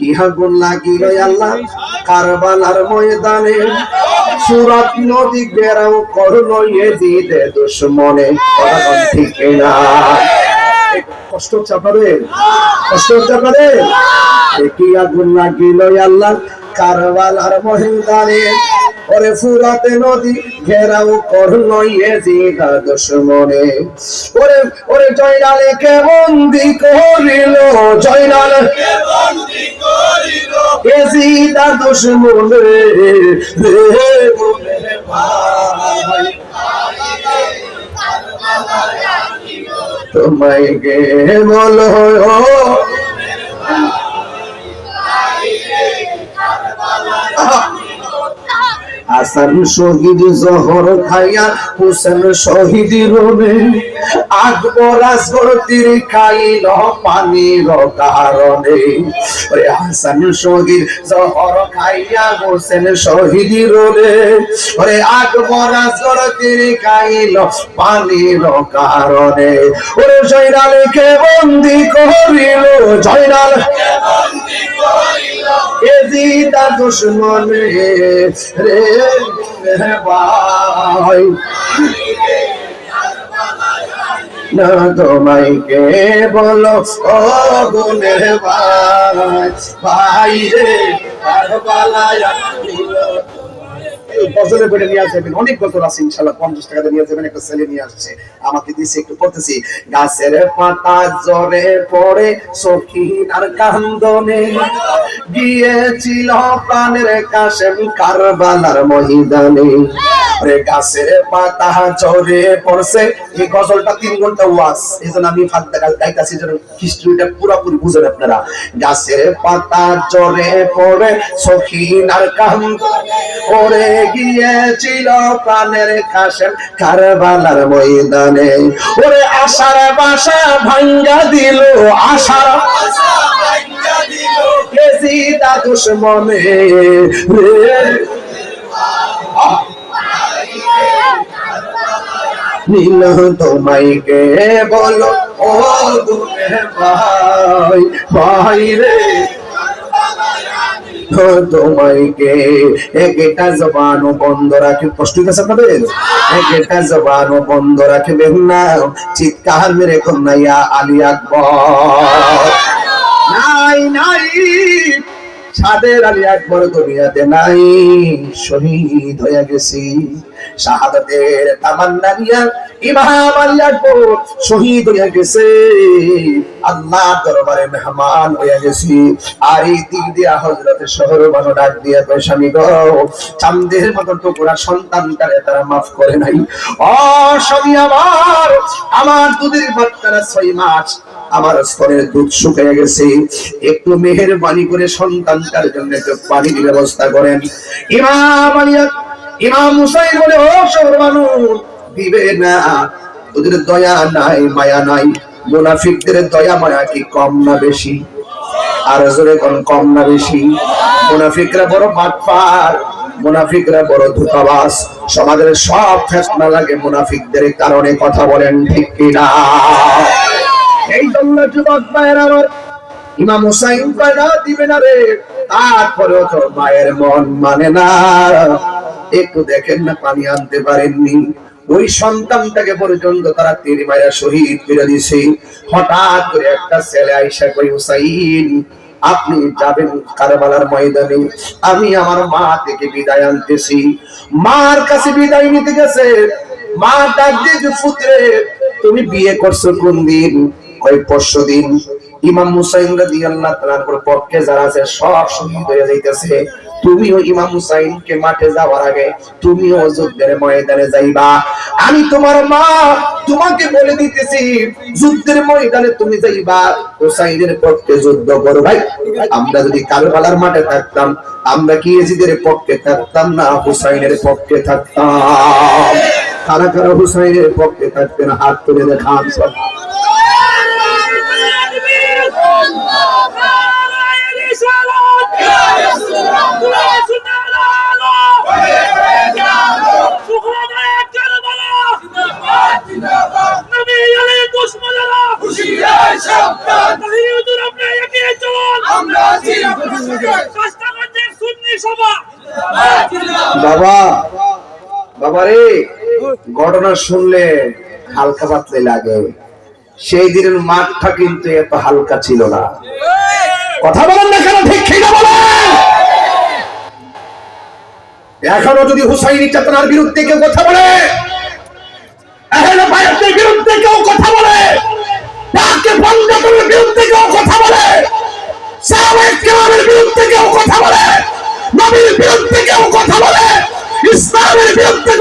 কি আগুন লাগিল আল্লাহ? কারবালার ময়দানে সুরাত নদী বেড়াও এ দিদে দুশ্মনে। ঠিক না কষ্ট কষ্ট হচ্ছে কি আগুন লাগিল আল্লাহ? কারবালার ময়দানে ওরে ফুরাতে নদী ঘেরাও কর করল এজিদা দুশ্মনে। ওরে ওরে জয়নালে কে বন্দি করিল জয়নাল এজিদা দুশ্মনে রে মনে ভাই তোমায় গে বলো হাসান শহীদ জহর খাইয়া হুসেন শহীদ রোনে আকবর আসগর তীর খাইল পানির কারণে। ওরে হাসান শহীদ জহর খাইয়া হুসেন শহীদ রোনে ওরে আকবর আসগর তীর খাইল পানির কারণে। ওরে জয়নালকে বন্দি করিল জয়নাল এজিদা দুশ্মনে রে ভাই না তোমায় কে বলো? ও গুনে ভাই ভাই রে আর আসিল। গজলের বইটা নিয়ে অনেক গজল আছে ইনশাল্লাহ পঞ্চাশ টাকাতে নিয়ে একটা ছেলে নিয়ে আসছে। আমাকে একটু পড়তেছি। গাছের পাতা জ্বরে পড়ে কান্দনে। গিয়েছিল প্রাণের কাশেম কারবালার মহিদানে গাছের পাতা পড়ছে। এই গজলটা তিন ঘণ্টা ওয়াজ। এই জন্য আমি ফাঁকটা গাইতাছি যেন হিস্ট্রিটা পুরোপুরি বুঝেন আপনারা। গাছের পাতা জ্বরে পড়ে, সখিন আর কান্দনে। ওরে গিয়েছিল প্রাণের কাশেম কারবালার ময়দানে। ওরে আশার বাসা ভাঙ্গা দিল, আশার কেজিদা দুশ্মনে। রে নীল তোমায় কে বলো, ও দুনে ভাই ভাই রে। না। চিৎকার মেরে কন্যাইয়া আলী আকবর। নাই নাই। সাদের আলী আকবর দুনিয়াতে নাই। শহীদ হয়ে গেছি। শাহাদাতের তামান্না নিয়া ইমাম আলী আকবর শহীদ গেছে। দরবারে মেহমান গেছি। আর এই দিক দিয়া ডাক দিয়া স্বামী গো চান্দের মতন টুকুরা সন্তানটারে তারা মাফ করে নাই। আমার আমার দুধের বাচ্চারা ছয় মাস আমার স্তনের দুধ শুকিয়ে গেছে। একটু মেহেরবানি করে সন্তানটার জন্য একটু পানির ব্যবস্থা করেন। ইমাম আলী, ইমাম হুসাইন বলে, ও শহর মানুষ দিবে না। ওদের দয়া নাই, মায়া নাই। মুনাফিকদের দয়া মায়া কি কম না বেশি? আর জোরে কোন কম না বেশি? মুনাফিকরা বড় বাটপার মুনাফিকরা বড় ধোকাবাস সমাজের সব ফেসনা লাগে মুনাফিকদের কারণে কথা বলেন ঠিক কিনা? এই জন্য যুবক ভাইয়ের আমার ইমাম হুসাইন না দিবে না রে? তারপরেও তো মায়ের মন মানে না। একটু দেখেন না, পানি আনতে পারেননি। ওই সন্তানটাকে পর্যন্ত তারা তীর মায়েরা শহীদ করে দিছে হঠাৎ করে একটা ছেলে আইসা কই হুসাইন, আপনি যাবেন কারবালার ময়দানে। আমি আমার মা থেকে বিদায় আনতেছি। মার কাছে বিদায় নিতে গেছে। মা ডাক দিয়ে পুত্রে, তুমি বিয়ে করছ কোন দিন? ওই পরশু দিন। ইমাম মুসাইন রাদিয়াল্লাহু তাআলার পক্ষে যারা আছে সব শহীদ হয়ে যাইতেছে। তুমিও ইমাম হুসাইনকে মাঠে যাওয়ার আগে তুমিও যুদ্ধের ময়দানে যাইবা। আমি তোমার মা, তোমাকে বলে দিতেছি, যুদ্ধের ময়দানে তুমি যাইবা। হুসাইনের পক্ষে যুদ্ধ করো ভাই। আমরা যদি কারবালার মাঠে থাকতাম, আমরা কি এজিদের পক্ষে থাকতাম না হুসাইনের পক্ষে থাকতাম? কারা কারা হুসাইনের পক্ষে থাকতেন? হাত তুলে দেখান সব। বাবা বাবা রে ঘটনা শুনলে হালকা পাতলে লাগে। সেই দিনের মাঠটা কিন্তু এত হালকা ছিল না। কথা বলেন না কেন? ঠিক ঠিক এখনও যদি হুসাইনি চেতনার বিরুদ্ধে কেউ কথা বলে বিরুদ্ধে কেউ কথা বলে বিরুদ্ধে কেউ কথা বলে, ইসলামের বিরুদ্ধে